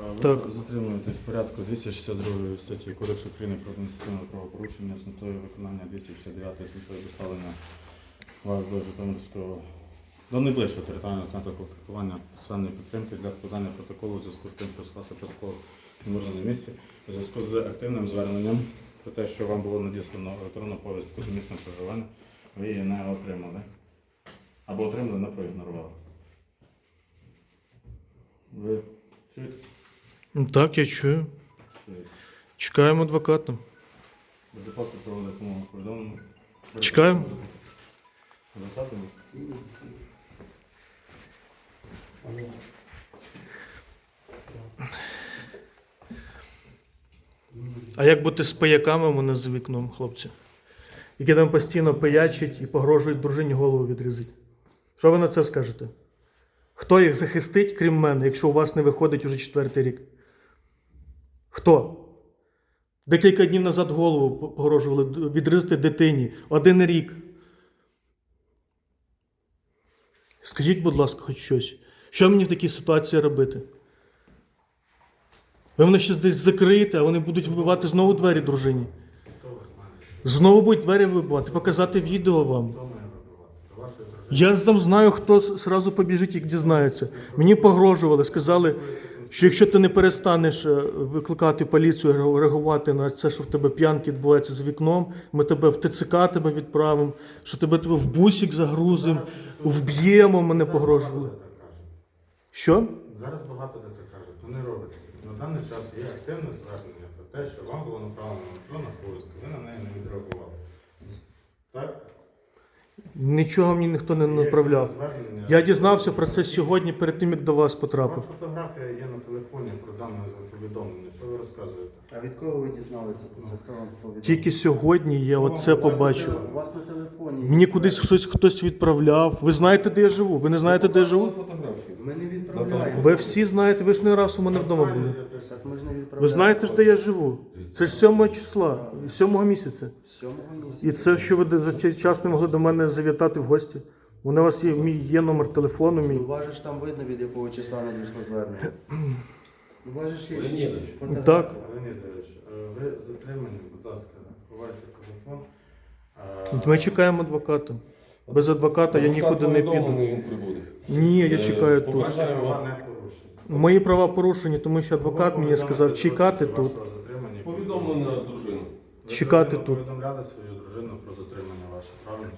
Ви затримуєтесь в порядку 262 статті Кодексу України про адміністративне правопорушення з метою виконання 259 з метою доставлення вас до Житомирського до найближчого територіального центру комплектування соціальної підтримки для складання протоколу у зв'язку з тим, що скласти протокол не можна на місці у зв'язку з активним зверненням про те, що вам було надіслано електронну повістку з місцем проживання, ви її не отримали. Або отримали, не проігнорували. Ви чуєте? Так, я чую. Чекаємо адвоката. Безоплатно проводить допомогу кордону. Чекаємо. Адвокатом? А як бути з паяками у мене за вікном, хлопці? Які там постійно пиячать і погрожують дружині голову відрізати. Що ви на це скажете? Хто їх захистить, крім мене, якщо у вас не виходить уже четвертий рік? Хто? Декілька днів назад голову погрожували відрізати дитині. Один рік. Скажіть, будь ласка, хоч щось. Що мені в такій ситуації робити? Ви мене ще десь закриєте, а вони будуть вибивати знову двері дружині. Знову будуть двері вибивати, показати відео вам. Я там знаю, хто зразу побіжить і дізнається. Мені погрожували, сказали, що якщо ти не перестанеш е, викликати поліцію, реагу- реагувати на це, що в тебе п'янки відбуваються за вікном, ми тебе в ТЦК тебе відправимо, що тебе тебе в бусик загрузимо, вб'ємо, мене погрожували. Що? Зараз багато де так кажуть. Вони роблять. На даний час є активне звернення про те, що вам було направлено електронна повістка, ви на неї не відреагували. Так? Нічого мені ніхто не направляв. звернення. Я дізнався про це сьогодні, перед тим, як до вас У вас фотографія є на телефоні про дане повідомлення. Що ви розказуєте? А від кого ви дізналися? За хто вам повідомив? Тільки сьогодні я оце побачив. У вас на телефоні. Мені кудись хтось хтось відправляв. Ви знаєте, де я живу? Ви не знаєте, де я живу? Ми не відправляємо. Ви всі знаєте, ви ж не раз у мене вдома були. Так ми ж не відправляємо. Ви знаєте ж, де я живу? Це ж 7 числа, 7 місяця. Сьомого місяця. І це, що ви за цей час не могли до мене завітати в гості. У у вас є мій є номер телефону мій. У вас же ж там видно, від якого числа надійшло звернення. У вас же ж є Леонідович. фотографія. Так. Леонідович, е, ви затримані, будь ласка, ховайте телефон. Е, Ми чекаємо адвоката. Без адвоката я нікуди не піду. Він прибуде. Ні, я Е, чекаю тут. Ваші права не порушені. Мої права порушені, тому що адвокат мені сказав чекати тут. Повідомлено дружину. Чекати тут. повідомляли свою дружину про затримання ваше, правильно?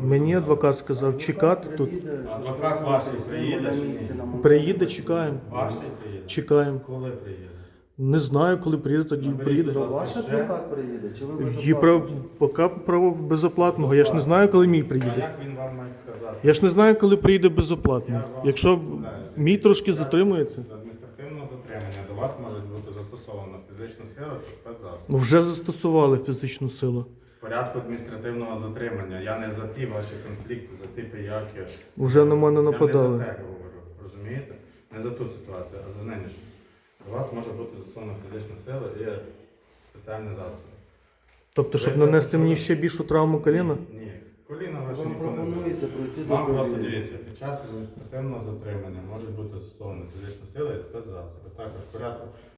Мені адвокат сказав чекати тут. Адвокат ваш приїде чи ні? Приїде, чекаємо. Ваш приїде? Чекаємо. Коли приїде? Не знаю, коли приїде, тоді Наберіть, приїде. Будь ваш ласка, адвокат приїде, чи ви Є безоплатно? прав... поки право безоплатного. Я ж не знаю, коли мій А приїде. як він вам має сказати? Я ж не знаю, коли приїде безоплатно. Якщо мій трошки затримується, Адміністративного затримання до вас може бути застосована фізична сила та спецзасоб. ну вже застосували фізичну силу. В порядку адміністративного затримання. Я не за ті ваші конфлікти, за ті пияки. Вже на мене Я не за те говорю, розумієте? Не за ту ситуацію, а за нинішню. До вас може бути застосована фізична сила і спеціальні засоби. Тобто, щоб Ви це нанести мені ще більшу травму коліна. Ні, коліна ваші Вам ніколи не пропонується пройти до Вам просто перевірки. дивіться, під час адміністративного затримання може бути застосована фізична сила і спецзасоби. Також в порядку